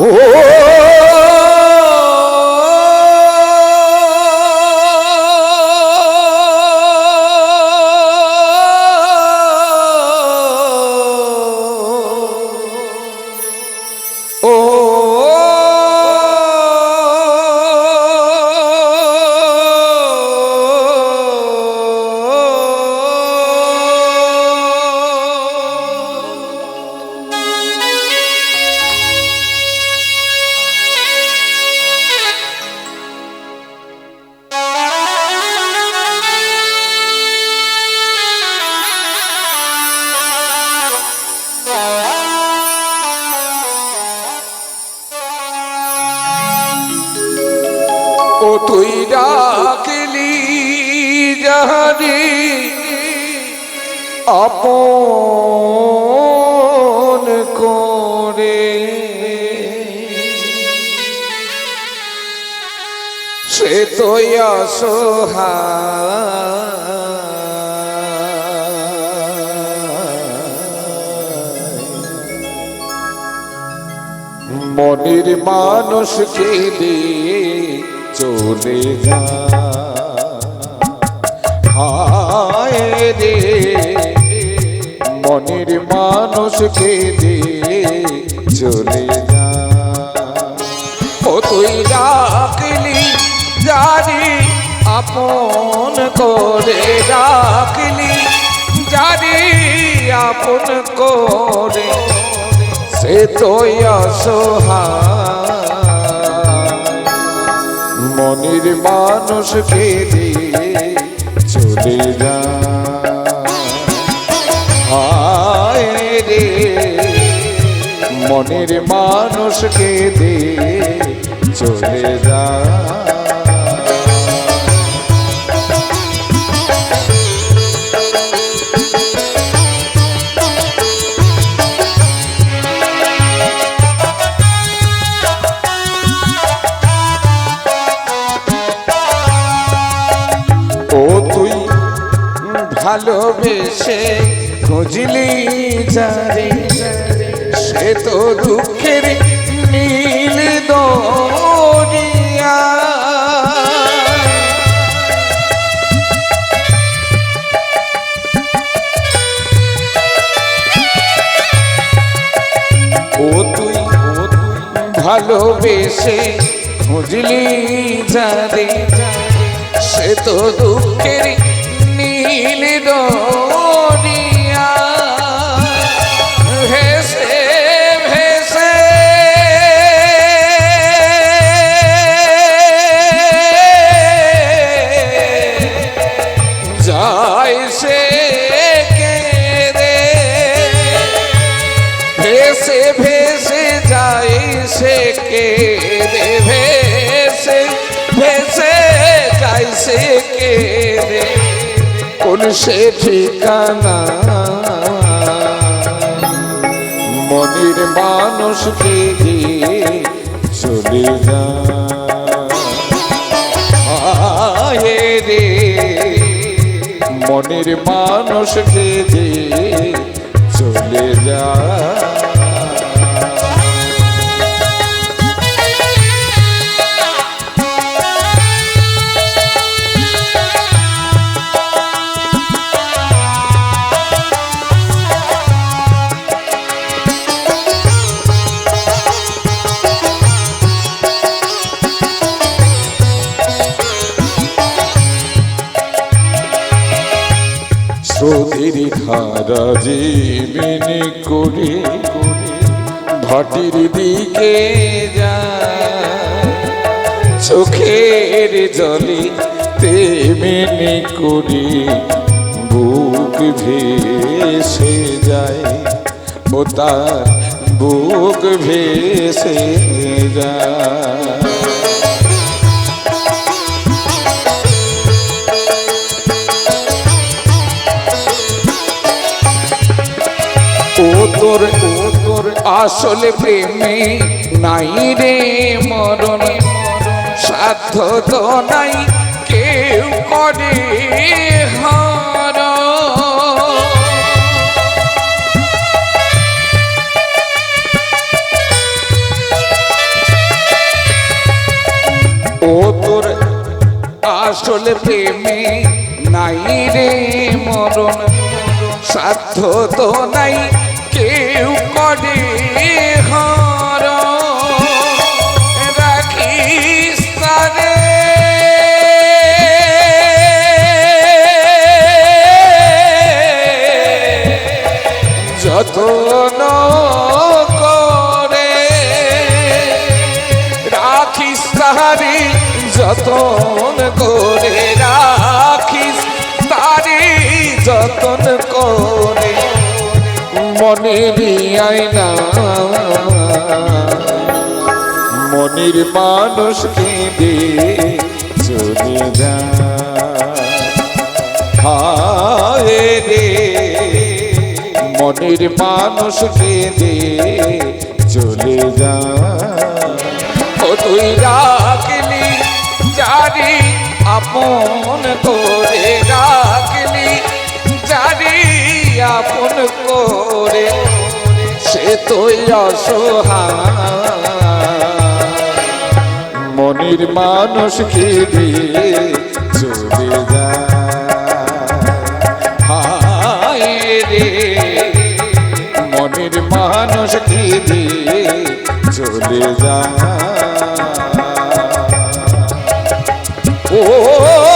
ও ডাকলি যাহারি আপন করে। সে তো মনের মানুষকে দিয়ে চলে যা। হায় রে, মনের মানুষকে দিয়ে চলে যা। ও তুই ডাকলি জানি, আপন করে ডাকলি জানি, আপন করে। সে তো অসহায় মানুষ দিয়ে চলে যা। রে মনের মানুষকে দে চলে যা। ভালোবেসে খুঁজলি যারে সে তো দুঃখের নীল তুই ভালোবেসে খুঁজলি যারে সে তো দুঃখের নীল দরিয়া ভেসে ভেসে। যায় সে ভেসে ভেসে যায় সে কেঁদে। ভেসে ভেসে যায় সে কেঁদে। কোন সে ঠিকানা? মনের মানুষকে দিয়ে চলে যা রে। মনের মানুষকে দিয়ে চলে যা স্রোতের ধারা জীবিনী করে, ভাটির দিকে যায়। চোখের জলে তেমিনি করে, বুক ভেসে যায়। ও তার বুক ভেসে আসল প্রেমে নাই রে মরণ। সাধ্য তো নাই, কেউ করে হর। ও তোর আসল প্রেমে নাই রে মরণ। সাধ্য তো নাই যতন করে। রাখিস তাহারি যতন করে, রাখিস তারি যতন করে। মনের আয়না মনির মানুষকে দে চলে যা রে মনির মানুষ দে চলে যা। ও তুই রাখলি জারি আপন করে রাখলি জারি আপন করে সে তুই অসহায়। মনির মানুষ দিয়ে চলে চলে যা ও